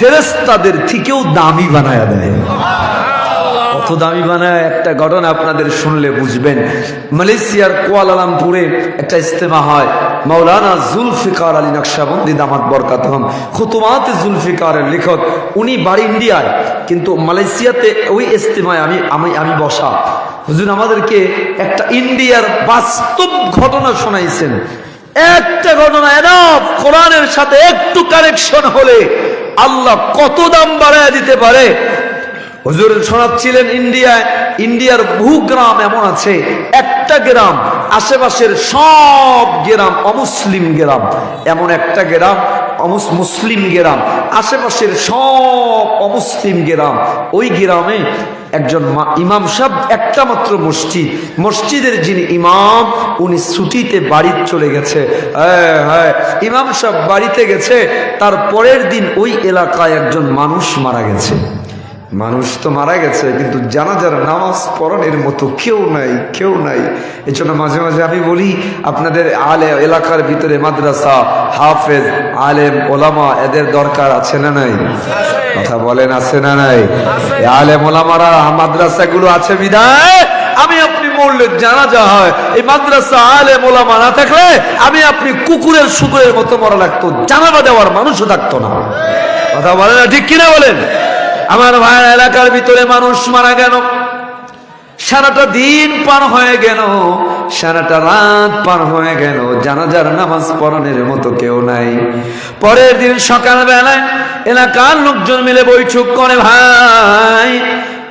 ফেরেস্তাদের থেকেও দামি বানায় দেয়। দামি বানায় একটা ঘটনা আপনাদের শুনলে বুঝবেন। মালয়েশিয়ার কুয়ালালামপুরে একটা ইস্তেমা হয়। মাওলানা জুলফিকার আলী নকশাবন্দি দামাত বরকাত হম। খুতুমাত জুলফিকারের লেখক। উনি বাড়ি ইন্ডিয়ায়, কিন্তু মালয়েশিয়াতে ওই ইস্তেমায় আমি আমি আমি বসা। হুজুর, আমাদেরকে একটা ইন্ডিয়ার বাস্তব ঘটনা শোনাইছেন। একটা ঘটনা এনাফ কোরআনের সাথে একটু কানেকশন হলে আল্লাহ কত দাম বাড়ায় দিতে পারে? হুজুর শোনাচ্ছিলেন ইন্ডিয়ায়, ইন্ডিয়ার বহু গ্রাম এমন আছে, একটা গ্রাম, আশেপাশের সব গ্রাম অমুসলিম গ্রাম, এমন একটা গ্রাম মুসলিম গ্রাম, আশেপাশের সব অমুসলিম গ্রাম, ওই গ্রামে একজন ইমাম সাহেব একটা মাত্র মসজিদ, মসজিদের যিনি ইমাম, উনি ছুটিতে বাড়ি চলে গেছে। হ্যাঁ হ্যাঁ ইমাম সাহেব বাড়িতে গেছে, তার পরের দিন ওই এলাকায় একজন মানুষ মারা গেছে। মানুষ তো মারা গেছে, কিন্তু জানাজার নামাজ পড়ানোর মতো কেউ নাই কেউ নাই। এই জন্য মাঝে মাঝে আমি বলি, আপনাদের আলে এলাকার ভিতরে মাদ্রাসা, হাফেজ, আলেম, ওলামা, এদের দরকার আছে না নাই? কথা বলেন, আছে না নাই? আলেম ওলামারা মাদ্রাসাগুলো আছে বিদায় আমি আপনি মরলে জানাজা হয়। এই মাদ্রাসা আলে মোলামা না থাকলে, আমি আপনি কুকুরের শুকুরের মতো মরা লাগতো। জানাবা দেওয়ার মানুষও থাকতো না। কথা বলেন না, ঠিক কিনা বলেন? আমার ভাইয়ের এলাকার ভিতরে মানুষ মারা গেল। সারাটা দিন পার হয়ে গেল, সারাটা রাত পার হয়ে গেল, জানাজার নামাজ পড়ানোর মতো কেউ নাই। পরের দিন সকালবেলায় এলাকার লোকজন মিলে বৈঠক করে, ভাই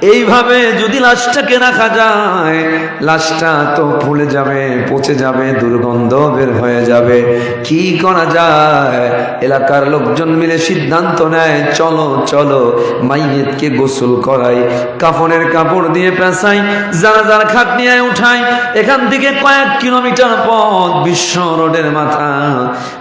এইভাবে যদি লাশটাকে রাখা যায়, লাশটা তো ফুলে যাবে, পচে যাবে, দুর্গন্ধ বের হয়ে যাবে। কি করা যায়? এলাকার লোকজন মিলে সিদ্ধান্ত নেয়, চলো চলো, মাইয়েতকে গোসল করাই। কাফনের কাপড় দিয়ে পেঁচাই, যারা যারা খাট নিয়ে উঠাই, এখান থেকে কয়েক কিলোমিটার পথ বিশ্ব রোডের মাথা।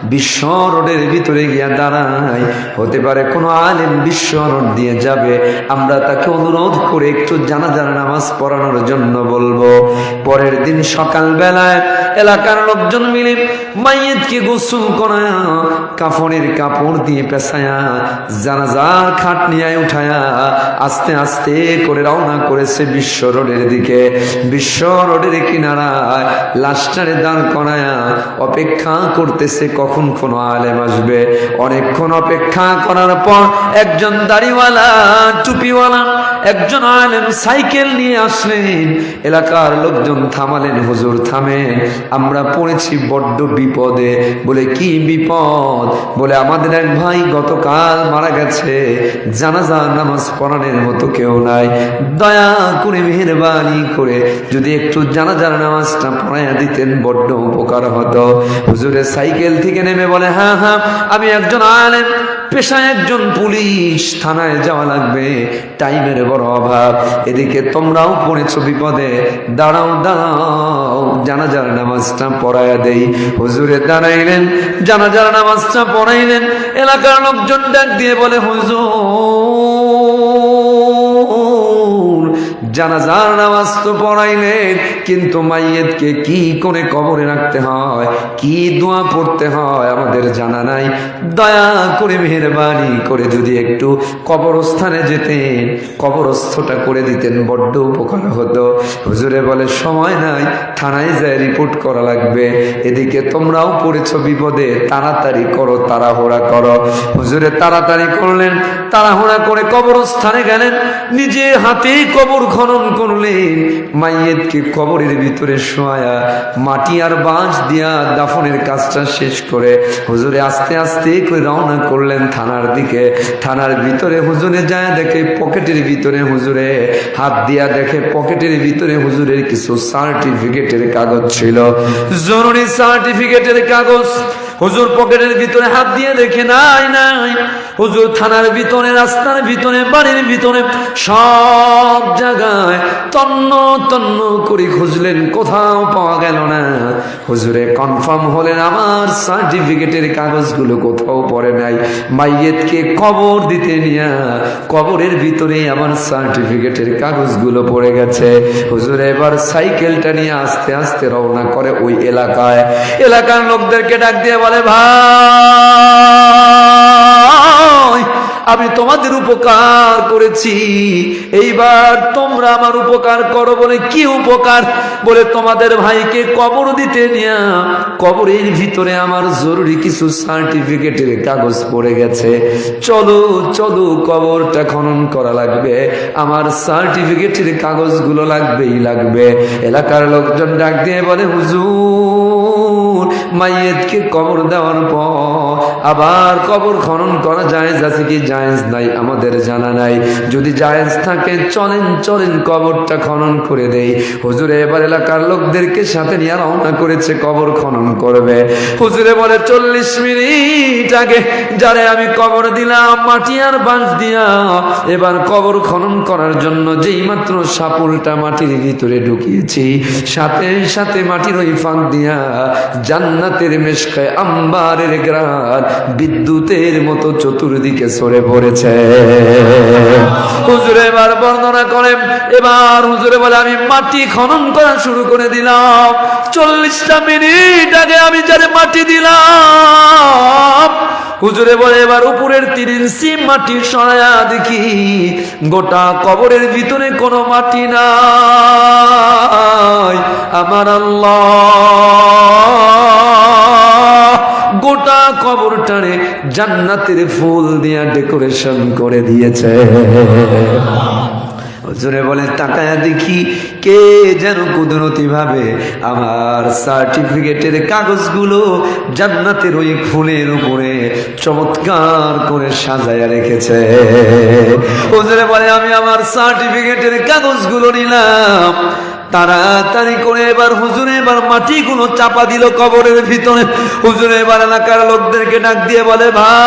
বিশ্ব রোডের ভিতরে গিয়া দাঁড়াই। হতে পারে কোনো আলেম বিশ্ব রোড দিয়ে যাবে। আমরা তাকে অনুরোধ করে একটু জানাজার নামাজ পড়ানোর জন্য বলব। পরের দিন সকালবেলায় এলাকার লোকজন মিলে মাইয়েতকে গোসল করা, কাফনের কাপড় দিয়ে পেঁচায়া জানাজার খাট নিয়ে উঠায়া, আস্তে আস্তে করে রওনা করেছে বিশ্ব রোডের দিকে। বিশ্ব রোডের কিনারায় লাস্টারে দাঁড় করায়া অপেক্ষা করতেছে কখন কোনো আলেম আসবে। অনেকক্ষণ অপেক্ষা করার পর একজন দাড়িওয়ালা, টুপিওয়ালা একজন আলেম সাইকেল নিয়ে আসলেন। এলাকার লোকজন থামালেন, হুজুর থামেন আমরা পড়েছি বড্ড বিপদে। বলে, কি বিপদ? বলে, আমাদের এক ভাই গতকাল মারা গেছে। জানাজা, নামাজ পড়ানোর মতো কেউ নাই। দয়া করে, মেহরবানি করে যদি একটু জানাজার নামাজটা পড়াইয়া দিতেন, বড্ড উপকার হতো। হুজুরের সাইকেল থেকে নেমে বলে হ্যাঁ হ্যাঁ আমি একজন আলেম। পেশায় একজন পুলিশ থানায় যাওয়া লাগবে। টাইমের বড় অভাব। এদিকে তোমরাও পড়েছ বিপদে। দাঁড়াও দাঁড়াও। জানাজার নামাজটা পড়ায়া দেই। হুজুরে দাঁড়াইলেন। জানাজার নামাজটা পড়াইলেন। এলাকার লোকজন ডাক দিয়ে বলে, হুজুর জানাজার নামাজ তো পড়াইলেন কিন্তু মাইয়েতকে কি করে কবরে রাখতে হয়, কি দোয়া পড়তে হয় আমাদের জানা নাই। দয়া করে মেহরবানি করে যদি একটু কবরস্থানে যেতেন, কবরস্থটা করে দিতেন, বড্ড উপকার হতো। হুজুরে বলে, সময় নাই, থানায় যায় রিপোর্ট করা লাগবে। এদিকে তোমরাও পড়েছ বিপদে, তাড়াতাড়ি করো, তাড়াহুড়া করো। হুজুরে, তাড়াতাড়ি করলেন, তাড়াহুড়া করে কবরস্থানে গেলেন, নিজে হাতেই কবর খনন করলেন মাইয়েতকে কবরের ভিতরে শোয়া মাটি আর বাঁশ দিয়া দাফনের কাজটা শেষ করে হুজুরে আস্তে আস্তে করে রওনা করলেন থানার দিকে। থানার ভিতরে হুজুরে যায় দেখে পকেটের ভিতরে হুজুরে হাত দিয়া দেখে পকেটের ভিতরে হুজুরের কিছু সার্টিফিকেটের কাগজ ছিল। জরুরি সার্টিফিকেটের কাগজ। হুজুর পকেটের ভিতরে হাত দিয়ে দেখে, নাই নাই হুজুর থানার ভিতরে, রাস্তার ভিতরে, বাড়ির ভিতরে, সব জায়গায় তন্ন তন্ন করে খুঁজলেন, কোথাও পাওয়া গেল না। হুজুরে কনফার্ম হলেন, আমার সার্টিফিকেটের কাগজগুলো কোথাও পড়ে নাই। মাইয়েতকে কবর দিতে নিয়ে কবরের ভিতরে আমার সার্টিফিকেটের কাগজগুলো পড়ে গেছে। হুজুরে এবার সাইকেলটা নিয়ে আস্তে আস্তে রওনা করে ওই এলাকায়। এলাকার লোকদেরকে ডাক দিয়ে বলে, ভাই! আমি তোমাদের উপকার করেছি। এইবার তোমরা আমার উপকার করো বলে কি উপকার? বলে তোমাদের ভাইকে কবর দিতে নিয়া কবরের ভিতরে আমার জরুরি কিছু সার্টিফিকেটের কাগজ পড়ে গেছে। চলো চলো, কবরটা খনন করা লাগবে। আমার সার্টিফিকেটের কাগজগুলো লাগবেই লাগবে। এলাকার লোকজন ডাক দিয়ে বলে, হুজুর মাইয়েতকে কবর দেওয়ার পর আবার কবর খনন করা জায়েজ আছে কি? জায়েজ নাই, আমাদের জানা নাই। যদি জায়েজ থাকে, চলেন চলেন কবরটা খনন করে দেই। হুজুরে এবার এলাকার লোকদেরকে সাথে নিয়ে রওনা করেছে, কবর খনন করবে। হুজুরে বলে, চল্লিশ মিনিট আগে যারে আমি কবর দিলাম, মাটি আর বাঁশ দিয়া, এবার কবর খনন করার জন্য যেই মাত্র সাপুলটা মাটির ভিতরে ঢুকিয়েছি, সাথে সাথে মাটির ওই ফাঁক দিয়া জান্নাতের মেশকায় আম্বারের গ্রান বিদ্যুতের মতো চতুর্দিকে সরে পড়েছে। হুজুরে এবার বর্ণনা করেন, এবার হুজুরে বলে, আমি মাটি খনন করা শুরু করে দিলাম। চল্লিশটা মিনিট আগে আমি যারে মাটি দিলাম। হুজুরে বলে, এবার উপরের তিন ইঞ্চি মাটি সরায়া দেখি, গোটা কবরের ভিতরে কোনো মাটি নাই। আমার আল্লাহ গোটা কবরটারে জান্নাতের ফুল দিয়া ডেকোরেশন করে দিয়েছে। হুজুরে বলে তাকায়া দেখি কে যেন কুদরতি ভাবে আমার সার্টিফিকেটের কাগজগুলো জান্নাতের ওই ফুলের উপরে চমৎকার করে সাজায়া রেখেছে। হুজুরে বলে, আমি আমার সার্টিফিকেটের কাগজগুলো নিলাম। তাড়াতাড়ি করে এবার হুজুরে এবার মাটিগুলো চাপা দিল কবরের ভিতরে। হুজুরে এবার এলাকার লোকদেরকে ডাক দিয়ে বলে, ভাই,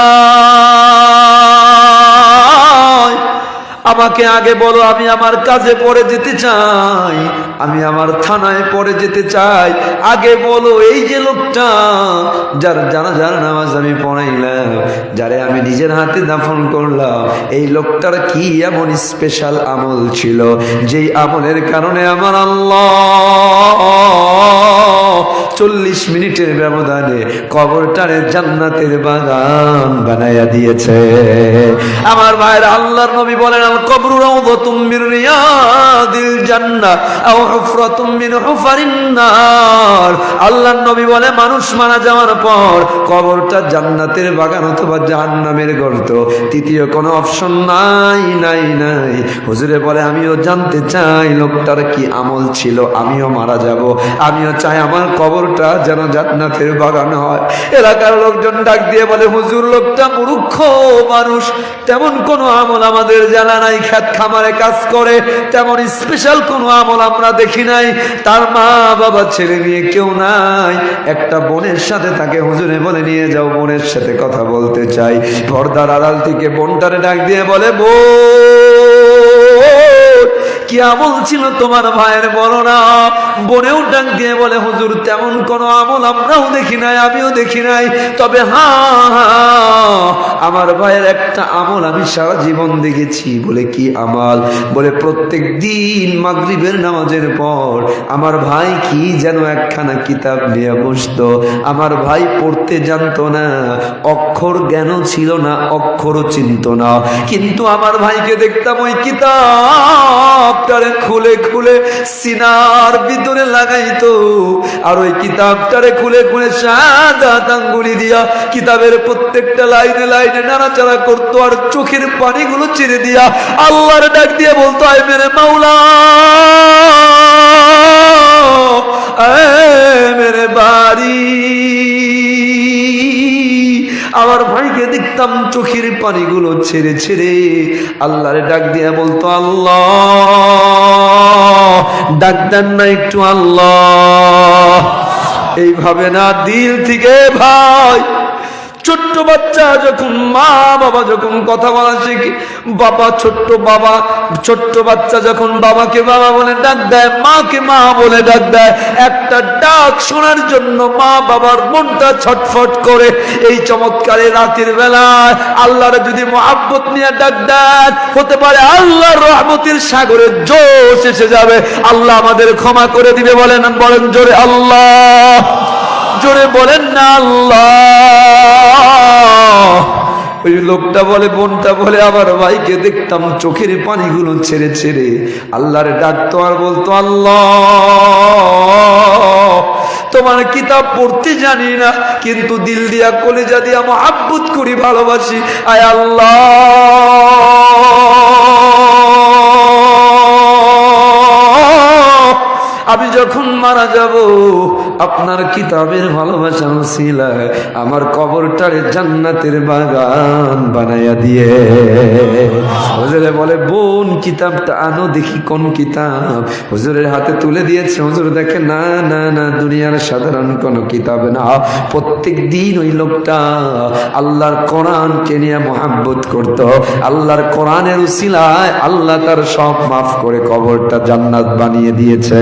আমাকে আগে বলো, আমি আমার কাজে পরে যেতে চাই, আমি আমার থানায় পরে যেতে চাই আগে বলো, এই যে লোকটা যার জানা যার নামাজ আমি পড়াইলাম, যারে আমি নিজের হাতে দাফন করলাম, এই লোকটার কি এমন স্পেশাল আমল ছিল? যেই আমলের কারণে আমার আল্লাহ চল্লিশ মিনিটের ব্যবধানে কবরটারে জান্নাতের বাগান বানাইয়া দিয়েছে। আমার ভাইয়ের, আল্লাহর নবী বলেন, আল কবরু রাউযাতুম মির রিয়াদিল জান্নাহ, আও হুফরাতুম মিন হুফারিন নার। আল্লাহর নবী বলে, মানুষ মারা যাওয়ার পর কবরটা জান্নাতের বাগান অথবা জাহান্নামের গর্ত। তৃতীয় কোনো অপশন নাই নাই নাই। হুজুরে বলে, আমিও জানতে চাই, লোকটার কি আমল ছিল? আমিও মারা যাব। আমিও চাই আমার কবরটা যেন জান্নাতের বাগান হয়। এলাকার লোকজন ডাক দিয়ে বলে, হুজুর, লোকটা মূর্খ মানুষ। তেমন কোনো আমল আমাদের জানা নাই। খ্যাত খামারে কাজ করে। তেমন স্পেশাল কোনো আমল আমরা দেখি নাই। তার মা বাবা ছেলে মেয়ে কেউ নাই। একটা বোনের সাথে তাকে হুজুরে বলে নিয়ে যাও, বোনের সাথে কথা বলতে চাই। পর্দার আড়াল থেকে বোনটারে ডাক দিয়ে বলে বো কি আমল ছিল তোমার ভাইয়ের বলো না? বোনেও ডাক দিয়ে বলে, হুজুর, তেমন কোনো আমল আমরাও দেখি নাই, আমিও দেখি নাই। তবে হ্যাঁ আমার ভাইয়ের একটা আমল আমি সারা জীবন দেখেছি। বলে, কি আমাল? বলে, প্রত্যেক দিন মাগরিবের নামাজের পর আমার ভাই কি যেন একখানা কিতাব নিয়ে বসতো। আমার ভাই পড়তে জানতো না, অক্ষর জ্ঞানও ছিল না, অক্ষরও চিনত না। কিন্তু আমার ভাইকে দেখতাম ওই কিতাবটারে খুলে খুলে সিনার ভিতরে লাগাইতো। আর ওই কিতাবটারে খুলে খুলে সাদা আঙ্গুলি দিয়া কিতাবের প্রত্যেকটা লাইনে লাইনে নাড়াচাড়া করতো আর চোখের পানিগুলো ছেড়ে দিয়া আল্লাহর ডাক দিয়ে বলতো, আয় মেরে মাওলা মেরে বাড়ি। আমার ভাইকে দেখতাম চোখের পানিগুলো ছেড়ে ছেড়ে আল্লাহর ডাক দিয়ে বলতো, আল্লাহ, ডাক দেন না একটু, আল্লাহ। এইভাবে না দিল থেকে ভাই ছোট্ট বাচ্চা যখন মা বাবা যখন কথা বলা শিখে, বাবা ছোট্ট বাবা, ছোট্ট বাচ্চা যখন বাবাকে বাবা বলে ডাক দেয়, মাকে মা বলে ডাক দেয়, একটা ডাক শোনার জন্য মা বাবার মনটা ছটফট করে। এই চমৎকারে রাতের বেলায় আল্লাহর যদি মহাব্বত নিয়ে ডাক দেন হতে পারে আল্লাহর রহমতের সাগরে জোশ এসে যাবে। আল্লাহ আমাদের ক্ষমা করে দিবে বলেন বলেন জোরে আল্লাহ। জোরে বলেন না আল্লাহ। ওই লোকটা বলে, বোনটা বলে আবার ভাইকে দেখতাম চোখের পানিগুলো ছেড়ে ছেড়ে আল্লাহর ডাকতো আর বলতো, আল্লাহ, তোমার কিতাব পড়তে জানি না, কিন্তু দিল দিয়া কলেজা দিয়া মহাব্বত করি, ভালোবাসি। আয় আল্লাহ। আমি যখন মারা যাব আপনার কিতাবের ভালোবাসা ছিলায় আমার কবরটারে জান্নাতের বাগান বানাইয়া দিয়ে। হুজুরে বলে, বোন, কিতাবটা আনো, দেখি কোন কিতাব? হুজুরের হাতে তুলে দিয়েছে। হুজুর দেখে, না না না, দুনিয়ার সাধারণ কোন কিতাব না। প্রত্যেক দিন ওই লোকটা আল্লাহর কোরআনকে নিয়ে মহাব্বত করত। আল্লাহর কোরআনের উসিলায় আল্লাহ তার সব মাফ করে কবরটা জান্নাত বানিয়ে দিয়েছে।